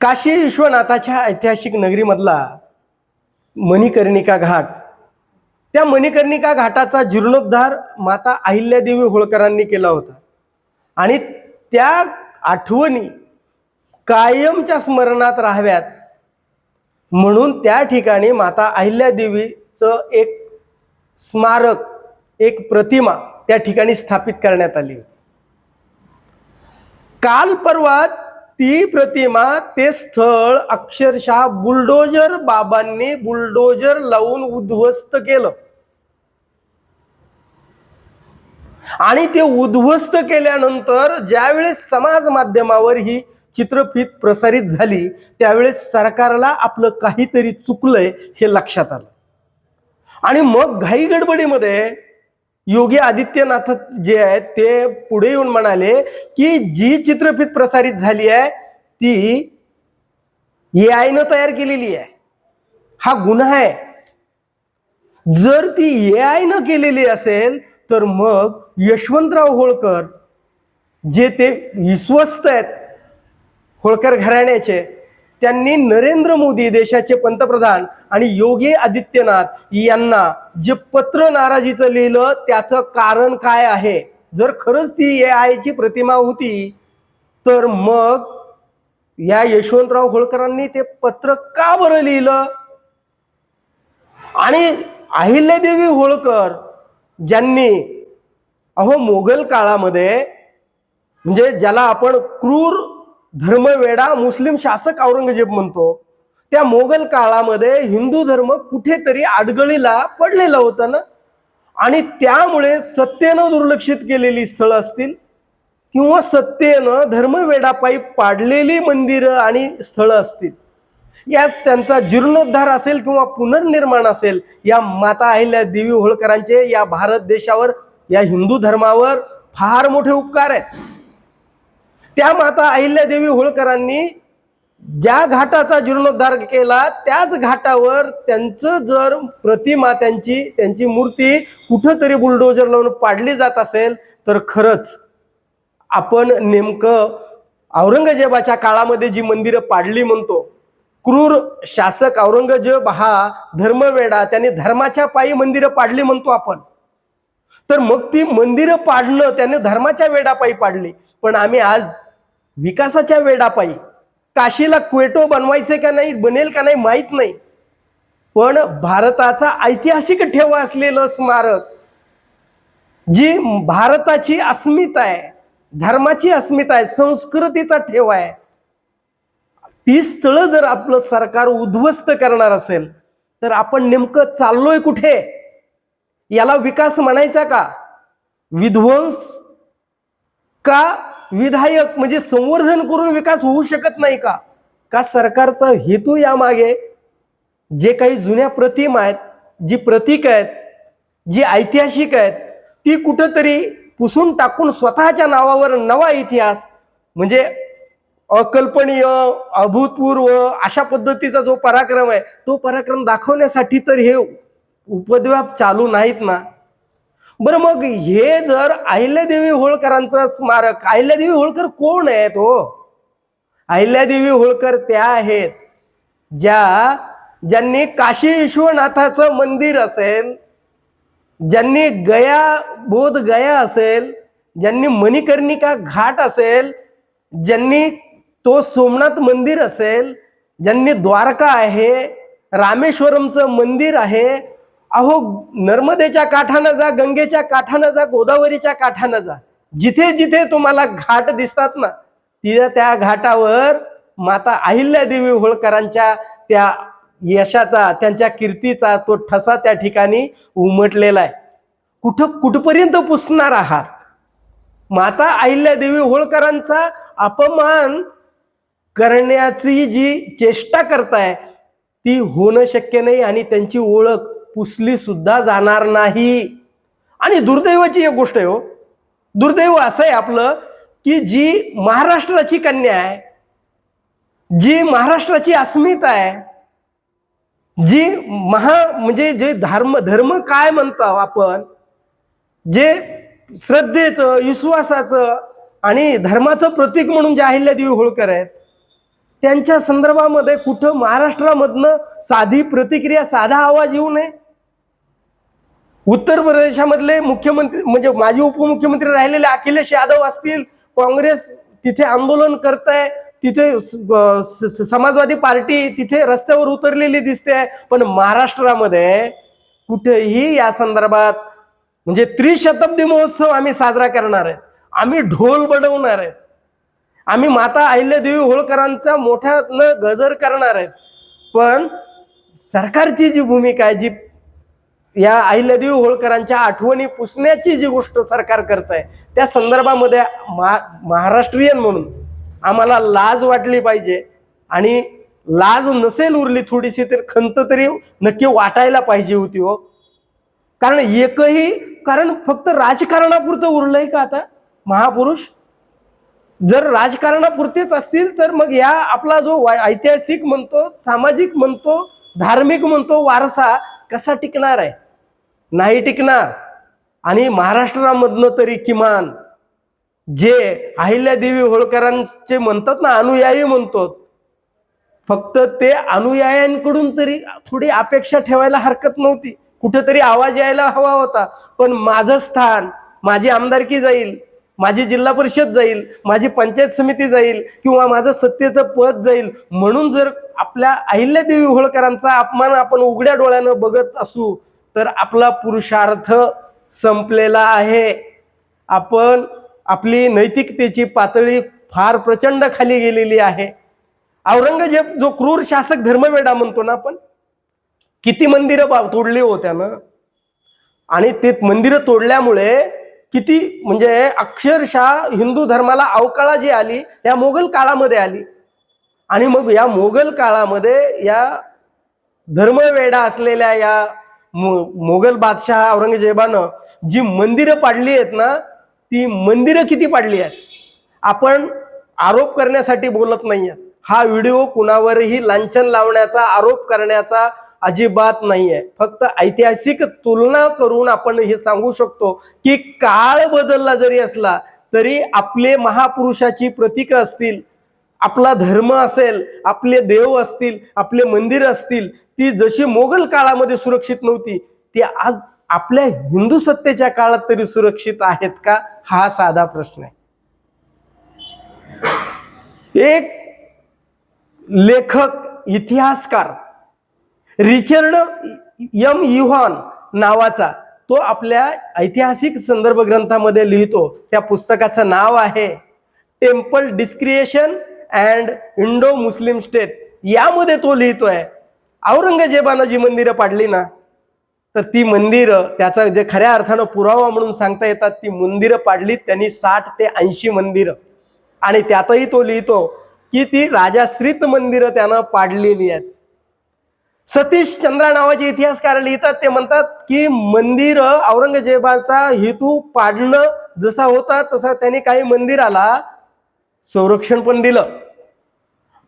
काशी विश्वनाथाच्या ऐतिहासिक नगरीमधला मणिकर्णिका घाट. त्या मणिकर्णिका घाटाचा जीर्णोद्धार माता अहिल्यादेवी होळकरांनी केला होता. आणि त्या आठवणी कायमच्या स्मरणात राहाव्यात. म्हणून त्या ठिकाणी माता अहिल्यादेवीचं एक स्मारक एक प्रतिमा त्या ठिकाणी स्थापित करण्यात आली होती. काल परवात ती प्रतिमा ते स्थळ अक्षरशः बुलडोजर बाबांनी बुलडोजर लावून उद्ध्वस्त केलं. आणि ते उद्ध्वस्त केल्यानंतर ज्यावेळेस समाज माध्यमावर ही चित्रफित प्रसारित झाली त्यावेळेस सरकारला आपलं काहीतरी चुकलंय हे लक्षात आलं. आणि मग घाई गडबडीमध्ये योगी आदित्यनाथ जे आहेत ते पुढे येऊन म्हणाले की जी चित्रफित प्रसारित झाली आहे ती ए आयनं तयार केलेली आहे. हा गुन्हा आहे. जर ती ए आयनं केलेली असेल तर मग यशवंतराव होळकर जे ते विश्वस्त आहेत होळकर घराण्याचे त्यांनी नरेंद्र मोदी देशाचे पंतप्रधान आणि योगी आदित्यनाथ यांना जे पत्र नाराजीचं लिहिलं त्याचं कारण काय आहे? जर खरंच ती ए आयची प्रतिमा होती तर मग या यशवंतराव होळकरांनी ते पत्र का बरं लिहिलं? आणि अहिल्यादेवी होळकर ज्यांनी अहो मोगल काळामध्ये म्हणजे ज्याला आपण क्रूर धर्मवेडा मुस्लिम शासक औरंगजेब म्हणतो. त्या मोगल काळामध्ये हिंदू धर्म कुठेतरी आडगळीला पडलेलं होतं ना? आणि त्यामुळे सत्तेनं दुर्लक्षित केलेली स्थळं असतील किंवा सत्तेनं धर्मवेडापायी पाडलेली मंदिरं आणि स्थळं असतील. यात त्यांचा जीर्णोद्धार असेल किंवा पुनर्निर्माण असेल या माता अहिल्या देवी होळकरांचे या भारत देशावर या हिंदू धर्मावर फार मोठे उपकार आहेत. त्या माता अहिल्यादेवी होळकरांनी ज्या घाटाचा जीर्णोद्धार केला त्याच घाटावर त्यांचं जर प्रतिमा त्यांची त्यांची मूर्ती कुठंतरी बुलडोजर लावून पाडली जात असेल तर खरंच आपण नेमकं औरंगजेबाच्या काळामध्ये जी मंदिरं पाडली म्हणतो क्रूर शासक औरंगजेब हा धर्मवेडा त्याने धर्माच्या पायी मंदिरं पाडली म्हणतो आपण. तर मग ती मंदिरं पाडणं त्याने धर्माच्या वेडापायी पाडली. पण आम्ही आज विकासाच्या वेडापायी. काशीला क्वेटो बनवायचे का नाही बनेल का नाही माहीत नाही. पण भारताचा ऐतिहासिक ठेवा असलेलं स्मारक जी भारताची अस्मिता आहे धर्माची अस्मिता आहे संस्कृतीचा ठेवा आहे ती स्थळं जर आपलं सरकार उद्ध्वस्त करणार असेल तर आपण नेमकं चाललोय कुठे? याला विकास म्हणायचा का? विध्वंस का विधायक म्हणजे संवर्धन करून विकास होऊ शकत नाही का? का सरकारचा हेतू यामागे जे काही जुन्या प्रतिमा आहेत जी प्रतीक आहेत जी ऐतिहासिक आहेत ती कुठंतरी पुसून टाकून स्वतःच्या नावावर नवा इतिहास म्हणजे अकल्पनीय अभूतपूर्व अशा पद्धतीचा जो पराक्रम आहे तो पराक्रम दाखवण्यासाठी तर हे उपद्व्याप चालू नाहीत ना? बरं मग हे जर अहिल्यादेवी होळकरांचं स्मारक अहिल्यादेवी होळकर कोण आहेत हो? अहिल्यादेवी होळकर त्या आहेत ज्या ज्यांनी काशी विश्वनाथाचं मंदिर असेल ज्यांनी गया बोध गया असेल ज्यांनी मणिकर्णिका घाट असेल ज्यांनी तो सोमनाथ मंदिर असेल ज्यांनी द्वारका आहे रामेश्वरमचं मंदिर आहे अहो नर्मदेच्या काठानं जा गंगेच्या काठानं जा गोदावरीच्या काठानं जा. जिथे जिथे तुम्हाला घाट दिसतात ना तिथे त्या घाटावर माता अहिल्यादेवी होळकरांच्या त्या यशाचा त्यांच्या कीर्तीचा तो ठसा त्या ठिकाणी उमटलेला आहे. कुठं कुठपर्यंत पुसणार आहात? माता अहिल्यादेवी होळकरांचा अपमान करण्याची जी चेष्टा करताय ती होणं शक्य नाही आणि त्यांची ओळख पुसली सुद्धा जाणार नाही. आणि दुर्दैवाची एक गोष्ट आहे हो. दुर्दैव असं आहे आपलं की जी महाराष्ट्राची कन्या आहे जी महाराष्ट्राची अस्मिता आहे जी महा म्हणजे जे धर्म धर्म काय म्हणतो आपण जे श्रद्धेचं विश्वासाचं आणि धर्माचं प्रतीक म्हणून जे अहिल्यादेवी होळकर आहेत त्यांच्या संदर्भामध्ये कुठं महाराष्ट्रामधनं साधी प्रतिक्रिया साधा आवाज येऊ नये? उत्तर प्रदेशामधले मुख्यमंत्री म्हणजे माजी उपमुख्यमंत्री राहिलेले अखिलेश यादव असतील काँग्रेस तिथे आंदोलन करत आहे तिथे स- स- समाजवादी पार्टी तिथे रस्त्यावर उतरलेली दिसते आहे पण महाराष्ट्रामध्ये कुठेही या संदर्भात म्हणजे त्रिशताब्दी महोत्सव आम्ही साजरा करणार आहेत आम्ही ढोल बडवणार आहेत आम्ही माता अहिल्यादेवी होळकरांचा मोठ्यानं गजर करणार आहेत पण सरकारची जी भूमिका आहे जी या अहिल्यादेवी होळकरांच्या आठवणी पुसण्याची जी गोष्ट सरकार करत आहे त्या संदर्भामध्ये महा महाराष्ट्रीयन म्हणून आम्हाला लाज वाटली पाहिजे आणि लाज नसेल उरली थोडीशी तर खंत तरी नक्की वाटायला पाहिजे होती हो. कारण एकही कारण फक्त राजकारणापुरतं उरलंय का आता महापुरुष? जर राजकारणापुरतेच असतील तर मग या आपला जो ऐतिहासिक म्हणतो सामाजिक म्हणतो धार्मिक म्हणतो वारसा कसा टिकणार आहे? नाही टिकणार. आणि महाराष्ट्रामधनं तरी किमान जे अहिल्यादेवी होळकरांचे म्हणतात ना अनुयायी म्हणतो फक्त ते अनुयायांकडून तरी थोडी अपेक्षा ठेवायला हरकत नव्हती. कुठेतरी आवाज यायला हवा होता. पण माझं स्थान माझी आमदारकी जाईल माझी जिल्हा परिषद जाईल माझी पंचायत समिती जाईल किंवा माझं सत्तेचं पद जाईल म्हणून जर आपल्या अहिल्यादेवी होळकरांचा अपमान आपण उघड्या डोळ्यानं बघत असू तर आपला पुरुषार्थ संपलेला आहे. आपण आपली नैतिकतेची पातळी फार प्रचंड खाली गेलेली आहे. औरंगजेब जो क्रूर शासक धर्मवेडा म्हणतो ना आपण किती मंदिरं बा- तोडली होत्यानं आणि ते मंदिरं तोडल्यामुळे किती म्हणजे अक्षरशः हिंदू धर्माला अवकाळा जी आली या मोगल काळामध्ये आली. आणि मग या मोगल काळामध्ये या धर्मवेडा असलेल्या या मोगल बादशाह औरंगजेबानं जी मंदिरं पाडली आहेत ना ती मंदिरं किती पाडली आहेत? आपण आरोप करण्यासाठी बोलत नाहीये. हा व्हिडिओ कुणावरही लांछन लावण्याचा आरोप करण्याचा अजिबात नाहीये. फक्त ऐतिहासिक तुलना करून आपण हे सांगू शकतो की काळ बदलला जरी असला तरी आपले महापुरुषाची प्रतीक असतील आपला धर्म असेल आपले देव असतील आपले मंदिर असतील ती जशी मोगल काळामध्ये सुरक्षित नव्हती ती आज आपल्या हिंदू सत्तेच्या काळात तरी सुरक्षित आहेत का? हा साधा प्रश्न आहे. एक लेखक इतिहासकार रिचर्ड यम युहान नावाचा तो आपल्या ऐतिहासिक संदर्भ ग्रंथामध्ये लिहितो. त्या पुस्तकाचं नाव आहे temple desecration and Indo Muslim state यामध्ये तो लिहितोय. औरंगजेबानं जी मंदिरं पाडली ना तर ती मंदिरं त्याचा जे खऱ्या अर्थानं पुरावा म्हणून सांगता येतात ती मंदिरं पाडली त्यांनी साठ ते ऐंशी मंदिरं. आणि त्यातही तो लिहितो की ती राजाश्रित मंदिरं त्यानं पाडलेली आहेत. सतीश चंद्रा नावाचे इतिहासकार लिहितात ते म्हणतात की मंदिर औरंगजेबाचा हेतू पाडणं जसा होता तसा त्यांनी काही मंदिराला संरक्षण पण दिलं.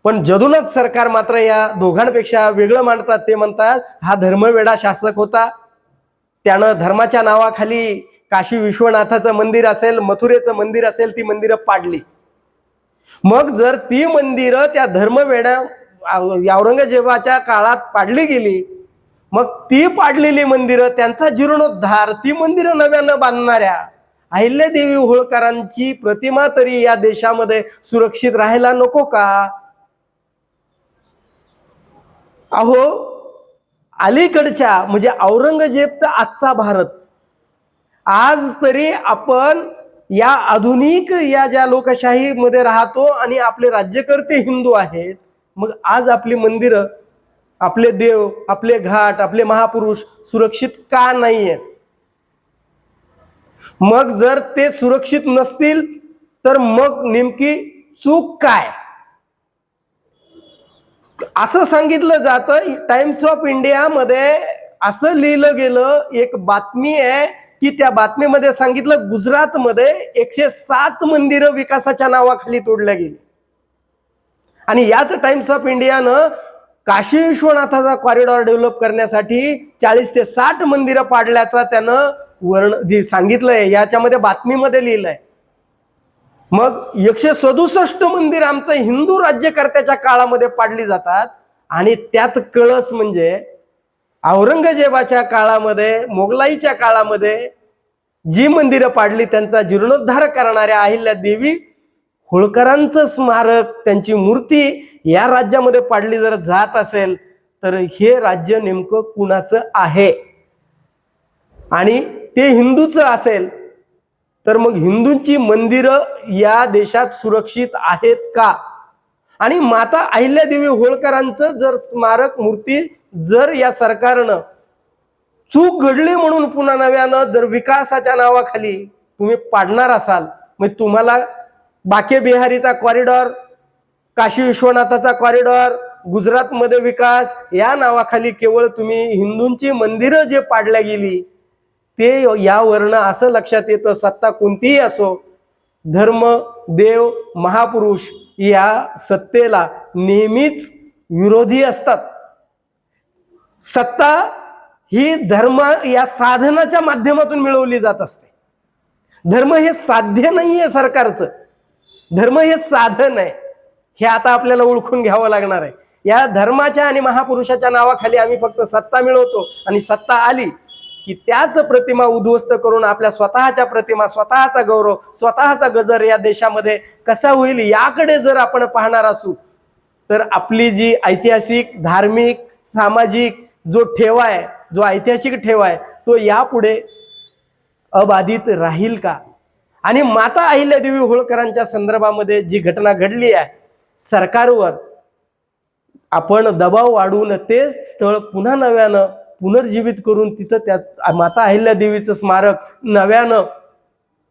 पण जदूनच सरकार मात्र या दोघांपेक्षा वेगळं मांडतात. ते म्हणतात हा धर्मवेडा शासक होता. त्यानं धर्माच्या नावाखाली काशी विश्वनाथाचं मंदिर असेल मथुरेचं मंदिर असेल ती मंदिरं पाडली. मग जर ती मंदिरं त्या धर्मवेड्या औरंगजेबाच्या काळात पाडली गेली मग ती पाडलेली मंदिरं त्यांचा जीर्णोद्धार ती मंदिरं नव्यानं बांधणाऱ्या अहिल्यादेवी होळकरांची प्रतिमा तरी या देशामध्ये सुरक्षित राहायला नको का? अहो अलीकडच्या म्हणजे औरंगजेब तर आजचा भारत. आज तरी आपण या आधुनिक या ज्या लोकशाहीमध्ये राहतो आणि आपले राज्यकर्ते हिंदू आहेत मग आज आपली मंदिरं आपले देव आपले घाट आपले महापुरुष सुरक्षित का नाही आहेत मग जर ते सुरक्षित नसतील तर मग नेमकी चूक काय? असं सांगितलं जातं टाइम्स ऑफ इंडियामध्ये असं लिहिलं गेलं एक बातमी आहे की त्या बातमीमध्ये सांगितलं गुजरातमध्ये एकशे सात मंदिरं विकासाच्या नावाखाली तोडल्या गेली. आणि याच टाइम्स ऑफ इंडियानं काशी विश्वनाथाचा कॉरिडॉर डेव्हलप करण्यासाठी चाळीस ते साठ मंदिरं पाडल्याचा त्यानं वर्ण जे सांगितलंय याच्यामध्ये बातमीमध्ये लिहिलंय. मग एकशे सदुसष्ट मंदिर आमचं हिंदू राज्यकर्त्याच्या काळामध्ये पाडली जातात आणि त्यात कळस म्हणजे औरंगजेबाच्या काळामध्ये मोगलाईच्या काळामध्ये जी मंदिरं पाडली त्यांचा जीर्णोद्धार करणाऱ्या अहिल्या देवी होळकरांचं स्मारक त्यांची मूर्ती या राज्यामध्ये पाडली जर जात असेल तर हे राज्य नेमकं कुणाचं आहे? आणि ते हिंदूचं असेल तर मग हिंदूंची मंदिरं या देशात सुरक्षित आहेत का? आणि माता अहिल्यादेवी होळकरांचं जर स्मारक मूर्ती जर या सरकारनं चूक घडली म्हणून पुन्हा नव्यानं जर विकासाच्या नावाखाली तुम्ही पाडणार असाल मग तुम्हाला बाके बिहारीचा कॉरिडॉर काशी विश्वनाथाचा कॉरिडॉर गुजरातमध्ये विकास या नावाखाली केवळ तुम्ही हिंदूंची मंदिरं जे पाडल्या गेली ते यावरनं असं लक्षात येतं सत्ता कोणतीही असो धर्म देव महापुरुष या सत्तेला नेहमीच विरोधी असतात. सत्ता ही धर्म या साधनाच्या माध्यमातून मिळवली जात असते. धर्म हे साध्य नाही आहे सरकारचं. धर्म हे साधन आहे. हे आता आपल्याला ओळखून घ्यावं लागणार आहे. या धर्माच्या आणि महापुरुषाच्या नावाखाली आम्ही फक्त सत्ता मिळवतो आणि सत्ता आली की त्याच प्रतिमा उद्ध्वस्त करून आपल्या स्वतःच्या प्रतिमा स्वतःचा गौरव स्वतःचा गजर या देशामध्ये कसा होईल याकडे जर आपण पाहणार असू तर आपली जी ऐतिहासिक धार्मिक सामाजिक जो ठेवा आहे जो ऐतिहासिक ठेवा आहे तो यापुढे अबाधित राहील का? आणि माता अहिल्यादेवी होळकरांच्या संदर्भामध्ये जी घटना घडली आहे सरकारवर आपण दबाव वाढवून तेच स्थळ पुन्हा नव्यानं पुनर्जीवित करून तिथं त्या माता अहिल्यादेवीचं स्मारक नव्यानं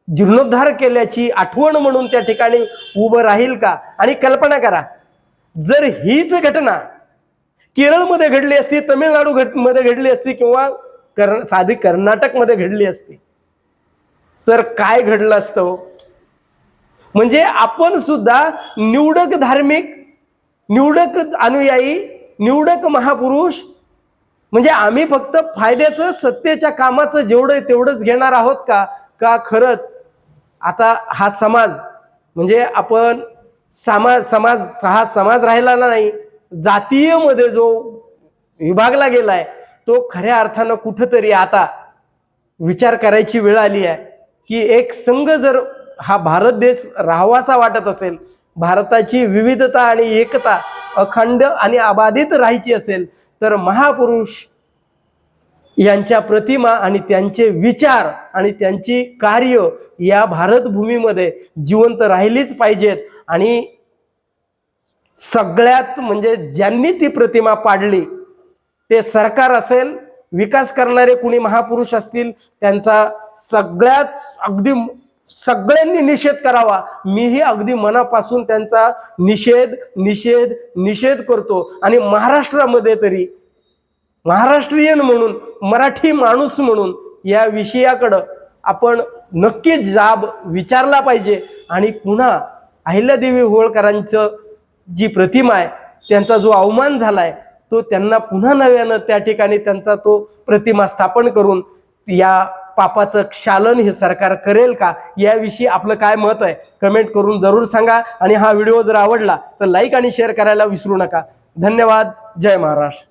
जीर्णोद्धार केल्याची आठवण म्हणून त्या ठिकाणी उभं राहील का? आणि कल्पना करा जर हीच घटना केरळमध्ये घडली असती तमिळनाडू घटमध्ये घडली असती किंवा कर साधी कर्नाटकमध्ये घडली असती तर काय घडलं असतं हो? म्हणजे आपण सुद्धा निवडक धार्मिक निवडक अनुयायी निवडक महापुरुष म्हणजे आम्ही फक्त फायद्याचं सत्तेच्या कामाचं जेवढं तेवढंच घेणार आहोत का? का खरंच आता हा समाज म्हणजे आपण समाज समाज हा समाज राहिला नाही जातीयमध्ये जो विभागला गेलाय तो खऱ्या अर्थानं कुठंतरी आता विचार करायची वेळ आली आहे की एक संघ जर हा भारत देश राहावासा वाटत असेल भारताची विविधता आणि एकता अखंड आणि अबाधित राहायची असेल तर महापुरुष यांच्या प्रतिमा आणि त्यांचे विचार आणि त्यांची कार्य या भारतभूमीमध्ये जिवंत राहिलीच पाहिजेत. आणि सगळ्यात म्हणजे ज्यांनी ती प्रतिमा पाडली ते सरकार असेल विकास करणारे कुणी महापुरुष असतील त्यांचा सगळ्यात अगदी सगळ्यांनी निषेध करावा. मीही अगदी मनापासून त्यांचा निषेध निषेध निषेध करतो. आणि महाराष्ट्रामध्ये तरी महाराष्ट्रीयन म्हणून मराठी माणूस म्हणून या विषयाकडं आपण नक्कीच जाब विचारला पाहिजे. आणि पुन्हा अहिल्यादेवी होळकरांचं जी प्रतिमा आहे त्यांचा जो अवमान झालाय तो त्यांना पुन्हा नव्यानं त्या ठिकाणी त्यांचा तो प्रतिमा स्थापन करून या पापाचं क्षालन हे सरकार करेल का? याविषयी आपलं काय मत आहे? कमेंट करून जरूर सांगा. आणि हा व्हिडिओ जर आवडला तर लाईक आणि शेअर करायला विसरू नका. धन्यवाद. जय महाराष्ट्र.